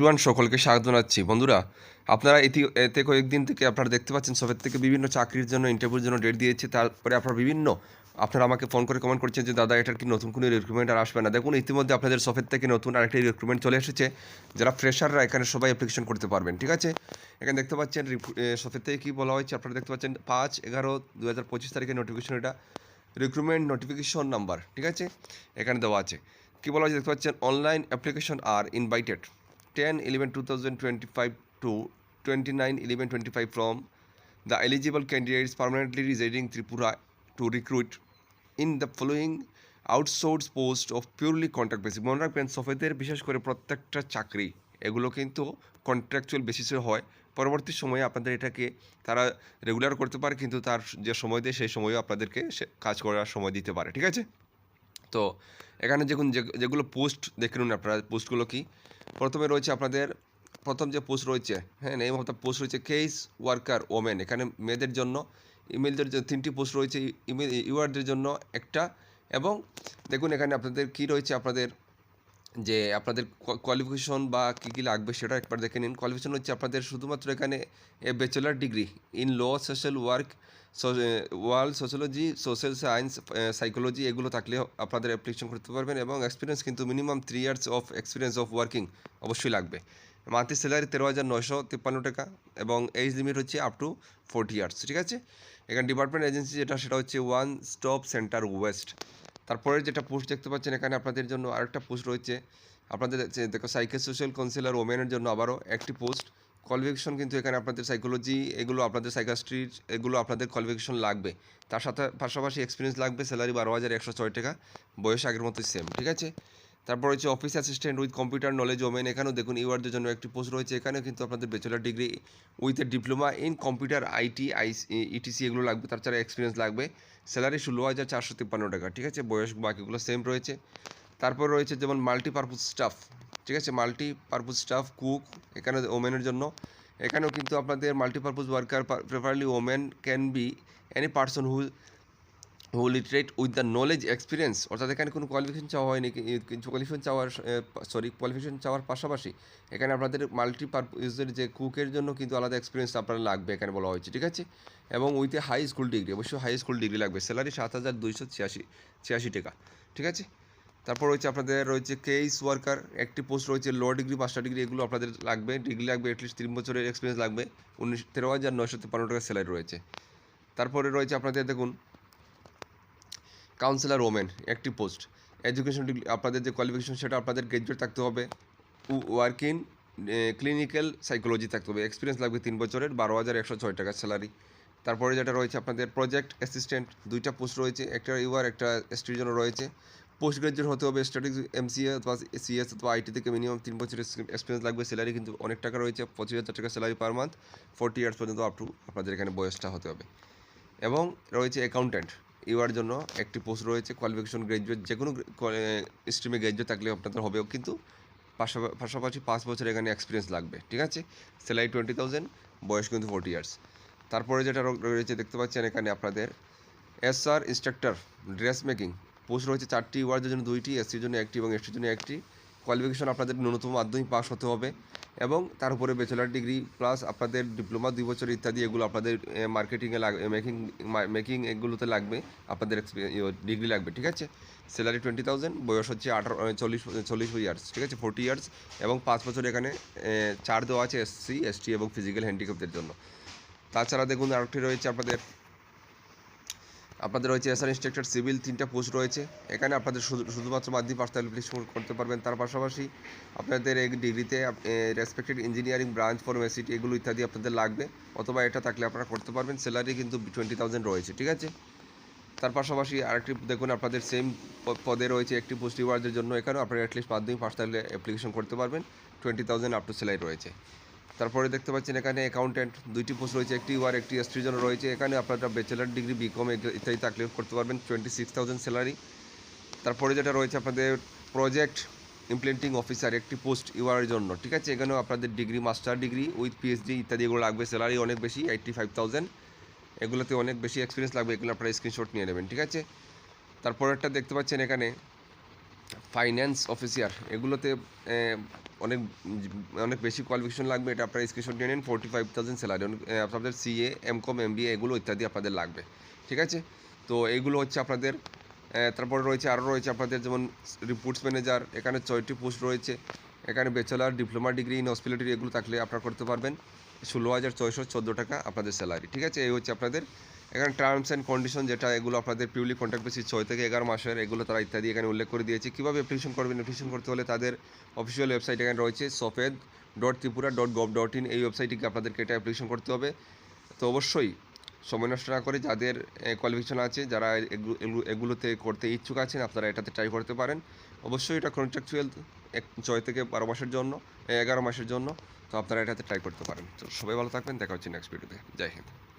Everyone সকলকে স্বাগত জানাচ্ছি। বন্ধুরা, আপনারা এটি এতে কয়েকদিন থেকে আপনারা দেখতে পাচ্ছেন সবের থেকে বিভিন্ন চাকরির জন্য ইন্টারভিউর জন্য ডেট দিয়েছে। তারপরে আপনারা বিভিন্ন, আপনারা আমাকে ফোন করে কমেন্ট করছেন যে, দাদা, এটার কি নতুন কোনো রিক্রুটমেন্ট আর আসবে না? দেখুন, ইতিমধ্যে আপনাদের সফের থেকে নতুন আরেকটি রিক্রুটমেন্ট চলে এসেছে। যারা ফ্রেশাররা এখানে সবাই অ্যাপ্লিকেশন করতে পারবেন, ঠিক আছে? এখানে দেখতে পাচ্ছেন সফের থেকে কী বলা হয়েছে, আপনারা দেখতে পাচ্ছেন, পাঁচ এগারো দু হাজার পঁচিশ তারিখের নোটিফিকেশন এটা। রিক্রুটমেন্ট নোটিফিকেশন নাম্বার ঠিক আছে? এখানে দেওয়া আছে। কী বলা হয়েছে, দেখতে পাচ্ছেন online application are invited ten eleven two thousand twenty five to twenty nine eleven twenty five from the eligible candidates permanently residing Tripura to recruit. In the following outsourced post of purely contract basis, মনে রাখবেন সফেদের বিশেষ করে প্রত্যেকটা চাকরি, এগুলো কিন্তু contractual বেসিসে হয়। পরবর্তী সময়ে আপনাদের এটাকে তারা রেগুলার করতে পারে, কিন্তু তার যে সময় দেয়, সেই সময়ও আপনাদেরকে কাজ করার সময় দিতে পারে, ঠিক আছে? তো এখানে দেখুন যেগুলো পোস্ট, দেখে নিন আপনারা পোস্টগুলো কি। প্রথমে রয়েছে আপনাদের, প্রথম যে পোস্ট রয়েছে হ্যাঁ অফ দ্য পোস্ট রয়েছে কেস ওয়ার্কার ওমেন। এখানে মেয়েদের জন্য, ইমেলদের জন্য তিনটি পোস্ট রয়েছে, ইমেল, ইউআরদের জন্য একটা, এবং দেখুন এখানে আপনাদের কি রয়েছে আপনাদের যে আপনাদের কোয়ালিফিকেশন বা কী কী লাগবে সেটা একবার দেখে নিন। কোয়ালিফিকেশন হচ্ছে আপনাদের শুধুমাত্র এখানে bachelor degree in law social work world sociology social science psychology এগুলো থাকলে আপনাদের অ্যাপ্লিকেশন করতে পারবেন এবং এক্সপিরিয়েন্স কিন্তু minimum three years of experience of working অবশ্যই লাগবে। মান্থলি স্যালারি তেরো হাজার নয়শো তিপ্পান্ন টাকা এবং এজ লিমিট হচ্ছে আপ টু ফোর্টি ইয়ার্স ঠিক আছে? এখানে ডিপার্টমেন্ট এজেন্সি যেটা সেটা হচ্ছে ওয়ান স্টপ সেন্টার ওয়েস্ট তারপরে যেটা পোস্ট দেখতে পাচ্ছেন, এখানে আপনাদের জন্য আরেকটা পোস্ট রয়েছে। আপনাদের দেখো সাইকে সোশ্যাল কাউন্সিলার ওমেনের জন্য আবারও একটি পোস্ট কোয়ালিফিকেশন কিন্তু এখানে আপনাদের সাইকোলজি এগুলো আপনাদের সাইকাস্ট্রি এগুলো আপনাদের কোয়ালিফিকেশন লাগবে। তার সাথে পাশাপাশি এক্সপিরিয়েন্স লাগবে স্যালারি বারো হাজার একশো ছয় টাকা, বয়স আগের মতোই সেম ঠিক আছে? তারপর হচ্ছে office assistant with computer knowledge women এখানেও দেখুন ইউআরদের জন্য একটি পোস্ট রয়েছে। এখানেও কিন্তু আপনাদের bachelor degree with a diploma in computer IT I ETC এগুলো লাগবে তাছাড়া এক্সপিরিয়েন্স লাগবে। স্যালারি ষোলো হাজার চারশো তিপ্পান্ন টাকা, ঠিক আছে? বয়স বাকিগুলো সেম রয়েছে। তারপর রয়েছে যেমন মাল্টিপারপাস স্টাফ ঠিক আছে? মাল্টিপারপাস স্টাফ কুক এখানে ওমেনের জন্য। এখানেও কিন্তু আপনাদের multipurpose worker preferably women can be any person who who literate with the knowledge experience অর্থাৎ এখানে কোনো কোয়ালিফিকেশন চাওয়া হয়নি কিছু কোয়ালিফিকেশন চাওয়ার সরি কোয়ালিফিকেশন চাওয়ার পাশাপাশি এখানে আপনাদের মাল্টিপারপাসের যে কুকের জন্য কিন্তু আলাদা এক্সপিরিয়েন্স আপনার লাগবে এখানে বলা হয়েছে, ঠিক আছে? এবং উইথ হাই স্কুল ডিগ্রি অবশ্যই হাই স্কুল ডিগ্রি লাগবে স্যালারি সাত হাজার দুইশো ছিয়াশি ছিয়াশি টাকা, ঠিক আছে? তারপর রয়েছে আপনাদের রয়েছে কেস ওয়ার্কার একটি পোস্ট রয়েছে লো ডিগ্রি মাস্টার ডিগ্রি এগুলো আপনাদের লাগবে ডিগ্রি লাগবে অ্যাটলিস্ট তিন বছরের এক্সপিরিয়েন্স লাগবে, উনিশ, তেরো হাজার নয়শো তিপ্পান্ন টাকা স্যালারি রয়েছে। তারপরে রয়েছে আপনাদের দেখুন কাউন্সিলর ওমেন একটি পোস্ট এডুকেশন ডিগ্রি আপনাদের যে কোয়ালিফিকেশন সেটা আপনাদের গ্রাজুয়েট থাকতে হবে। ওয়ার্ক ইন ক্লিনিক্যাল সাইকোলজি থাকতে হবে। এক্সপিরিয়েন্স লাগবে তিন বছরের, বারো হাজার একশো ছয় টাকা স্যালারি তারপরে যেটা রয়েছে আপনাদের প্রজেক্ট অ্যাসিস্ট্যান্ট দুইটা পোস্ট রয়েছে, একটা ইউআর একটা এসটির জন্য রয়েছে। পোস্ট গ্রাজুয়েট হতে হবে স্ট্যাটিক এমসিএ অথবা সিএস অথবা আইটি থেকে মিনিমাম তিন বছরের এক্সপিরিয়েন্স লাগবে। স্যালারি কিন্তু অনেক টাকা রয়েছে, পঁচিশ হাজার টাকা salary per month forty years পর্যন্ত আপ টু আপনাদের এখানে বয়সটা হতে হবে। এবং রয়েছে অ্যাকাউন্ট্যান্ট ইউআর জন্য একটি পোস্ট রয়েছে কোয়ালিফিকেশন গ্রাজুয়েট যে কোনো স্ট্রিমে গ্রাজুয়েট থাকলে আপনাদের হবেও, কিন্তু পাশাপা- পাশাপাশি পাঁচ বছর এখানে এক্সপিরিয়েন্স লাগবে, ঠিক আছে? স্যালারি টোয়েন্টি থাউজেন্ড বয়স কিন্তু ফোর্টি ইয়ার্স তারপরে যেটা রয়েছে, দেখতে পাচ্ছেন এখানে আপনাদের S R instructor dress making post রয়েছে চারটি ইউআরদের জন্য দুইটি এসসির জন্য একটি এবং এসটির জন্য একটি। কোয়ালিফিকেশন আপনাদের ন্যূনতম মাধ্যমিক পাস হতে হবে। এবং তার উপরে ব্যাচেলার ডিগ্রি প্লাস আপনাদের ডিপ্লোমা দুই বছর ইত্যাদি, এগুলো আপনাদের মার্কেটিংয়ে লাগবে মেকিং মেকিং এগুলোতে লাগবে। আপনাদের ডিগ্রি লাগবে, ঠিক আছে? স্যালারি টোয়েন্টি থাউজেন্ড বয়স হচ্ছে আঠারো চল্লিশ চল্লিশ ইয়ার্স ঠিক আছে? ফোর্টি ইয়ার্স এবং পাঁচ বছর এখানে চার দেওয়া আছে এসসি এসটি এবং ফিজিক্যাল হ্যান্ডিক্যাপদের জন্য। তাছাড়া দেখুন আরেকটি রয়েছে আপনাদের আপনাদের রয়েছে এসআর ইনস্ট্রাক্টর সিভিল তিনটা পোস্ট রয়েছে। এখানে আপনাদের শুধু, শুধুমাত্র মাধ্যমিক পাস অ্যাপ্লিকেশন করতে পারবেন। তার পাশাপাশি আপনাদের এই ডিগ্রিতে রেসপেক্টেড ইঞ্জিনিয়ারিং ব্রাঞ্চ ফর্মেসিটি এগুলো ইত্যাদি আপনাদের লাগবে। অথবা এটা থাকলে আপনারা করতে পারবেন। স্যালারি কিন্তু টোয়েন্টি থাউজেন্ড রয়েছে, ঠিক আছে? তার পাশাপাশি আরেকটি, দেখুন আপনাদের সেম পদে রয়েছে একটি পোস্ট ইউয়ারদের জন্য। এখানেও আপনারা অ্যাটলিস্ট মাধ্যমিক পাস অ্যাপ্লিকেশন করতে পারবেন। Twenty thousand up to salary রয়েছে। তারপরে দেখতে পাচ্ছেন এখানে অ্যাকাউন্ট্যান্ট দুইটি পোস্ট রয়েছে, একটি ওয়ার একটি এসটির জন্য রয়েছে। এখানে আপনারা ব্যাচেলার ডিগ্রি বিকম ইত্যাদি থাকলে করতে পারবেন টোয়েন্টি সিক্স থাউজেন্ড স্যালারি তারপরে যেটা রয়েছে আপনাদের প্রজেক্ট ইমপ্লেন্টিং অফিসার একটি পোস্ট ইউআর জন্য, ঠিক আছে? এখানেও আপনাদের degree master degree with PhD ইত্যাদি এগুলো লাগবে স্যালারি অনেক বেশি এইট্টি ফাইভ থাউজেন্ড এগুলোতে অনেক বেশি এক্সপিরিয়েন্স লাগবে, এগুলো আপনারা স্ক্রিনশট নিয়ে নেবেন, ঠিক আছে? তারপরেরটা দেখতে পাচ্ছেন এখানে ফাইন্যান্স অফিসার এগুলোতে অনেক অনেক বেশি কোয়ালিফিকেশন লাগবে, এটা আপনারা স্ক্রিনশট নিয়ে নিন ফোর্টি ফাইভ থাউজেন্ড স্যালারি আপনাদের CA M com M B এগুলো ইত্যাদি আপনাদের লাগবে, ঠিক আছে? তো এইগুলো হচ্ছে আপনাদের তারপরে রয়েছে আরও রয়েছে আপনাদের যেমন রিপোর্টস ম্যানেজার এখানে ছয়টি পোস্ট রয়েছে, এখানে bachelor diploma degree in hospitality এগুলো থাকলে আপনারা করতে পারবেন, ষোলো হাজার ছয়শো চোদ্দ টাকা আপনাদের স্যালারি ঠিক আছে? এই হচ্ছে আপনাদের এখানে টার্মস অ্যান্ড কন্ডিশন যেটা, এগুলো আপনাদের পিউলি কন্ট্যাক্ট বেসিস ছয় থেকে এগারো মাসের, এগুলো তারা ইত্যাদি এখানে উল্লেখ করে দিয়েছে। কীভাবে অ্যাপ্লিকেশন করবেন অ্যাপ্লিকেশন করতে হলে তাদের অফিসিয়াল ওয়েবসাইট এখানে রয়েছে সফেদ dot Tripura dot gov dot in এই ওয়েবসাইটটিকে আপনাদেরকে এটা অ্যাপ্লিকেশন করতে হবে। তো অবশ্যই সময় নষ্ট না করে যাদের কোয়ালিফিকেশন আছে, যারা এগু- এগু- এগুলোতে করতে ইচ্ছুক আছেন, আপনারা এটাতে ট্রাই করতে পারেন। অবশ্যই এটা কন্ট্রাকচুয়াল এক, ছয় থেকে বারো মাসের জন্য এগারো মাসের জন্য, তো আপনারা এটাতে ট্রাই করতে পারেন। তো সবাই ভালো থাকবেন, দেখা হচ্ছে নেক্সট ভিডিওতে জয় হিন্দ।